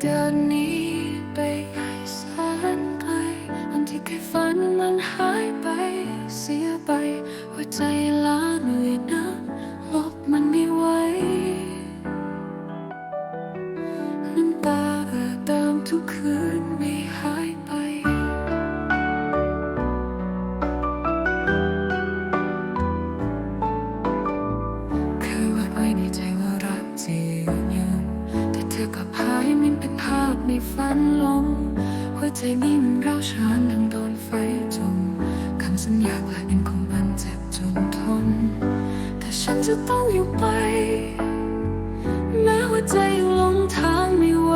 เดินนี้ไปไกลแสนไกลวันที่เคยฝันมันหายไป เสียไป หัวใจล้าเหนื่อยนะลบมันไม่ไหวน้ำตาเอ่อตามทุกคืนไม่หายไปคือว่าไว้ในใจว่ารักจริง เป็นภาพในฝันลมหัวใจนี้มันร้าวฉานดังโดนไฟจมคำสัญญากลายเป็นของมันเจ็บจนทน แต่ฉันจะต้องอยู่ไป แม้หัวใจยังหลงทางไม่ไหว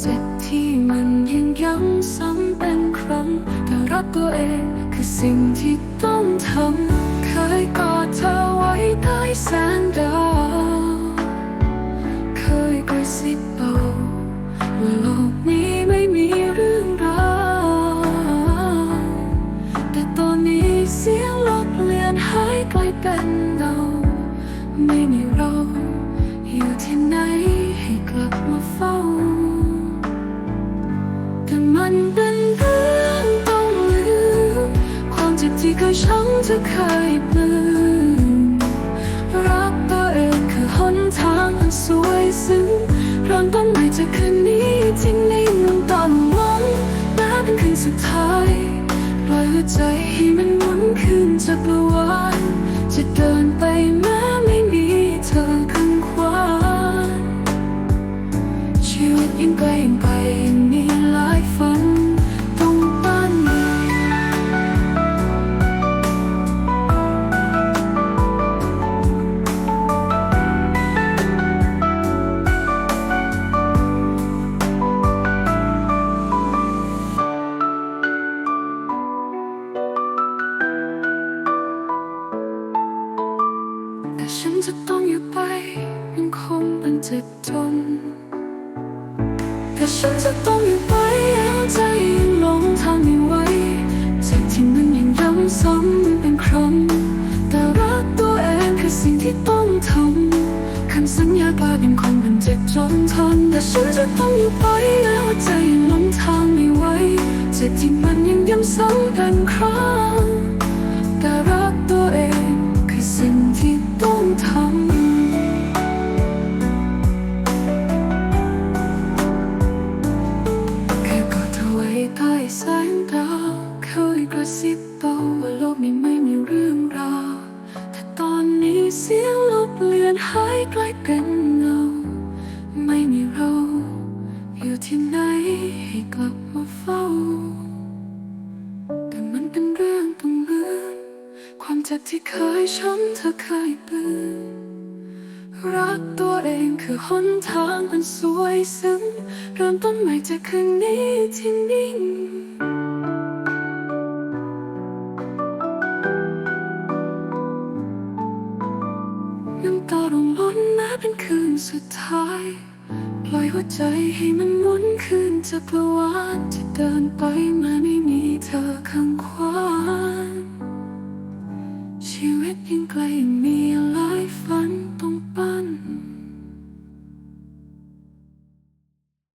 เจ็บที่มันยังย้ำซ้ำเป็นครั้งแต่รักตัวเองคือสิ่งที่ต้องทำเคยกอดเธอไว้ใต้แสงดาว แต่มันเป็นเรื่องต้องลืมความเจ็บที่เคยช้ำเธอเคยปลื้มรักตัวเองคือหนทางอันสวยซึ้งเริ่มต้นใหม่จากคืนนี้ที่นิ่งตอนวังแม้เป็นคืนสุดท้ายปล่อยหัวใจให้มันหมุนขึ้นจากเมื่อวานจะเดินไปแม้ไม่มีเธอข้างขวาชีวิตยิ่งไกลยิ่งไป จะต้องอยู่ไป ยังคงเป็นเจ็บจนแต่ฉันจะต้องอยู่ไปเอาใจยังหลงทางไม่ไหวเจ็บที่มันยังย้ำซ้ำเป็นครั้งแต่รักตัวเองคือสิ่งที่ต้องทำคำสัญญากลายเป็นคงเป็นเจ็บจนทนแต่ฉันจะต้องอยู่ไปเอาใจยังหลงทางไม่ไหวเจ็บที่มันยังย้ำซ้ำ ระซิบเบาว่าโลกนี้ไม่มีเรื่องราวแต่ตอนนี้เสียงลบเลือนหายกลายเป็นเงา ไม่มีเรา อยู่ที่ไหนให้กลับมาเฝ้า แต่มันเป็นเรื่องต้องเลือนความเจ็บที่เคยช้ำเธอเคยปลื้มรักตัวเองคือหนทางอันสวยซึ้งเริ่มต้นใหม่จากคืนนี้ที่นิ่ น้ำต่อรองล้นมาเป็นคืนสุดท้าย ปล่อยหัวใจให้มันมุนคืนจะประวาลที่เดินไปมาไม่มีเธอข้างขวาชีวิตยังไกลมีหลายฝันต้องปั้น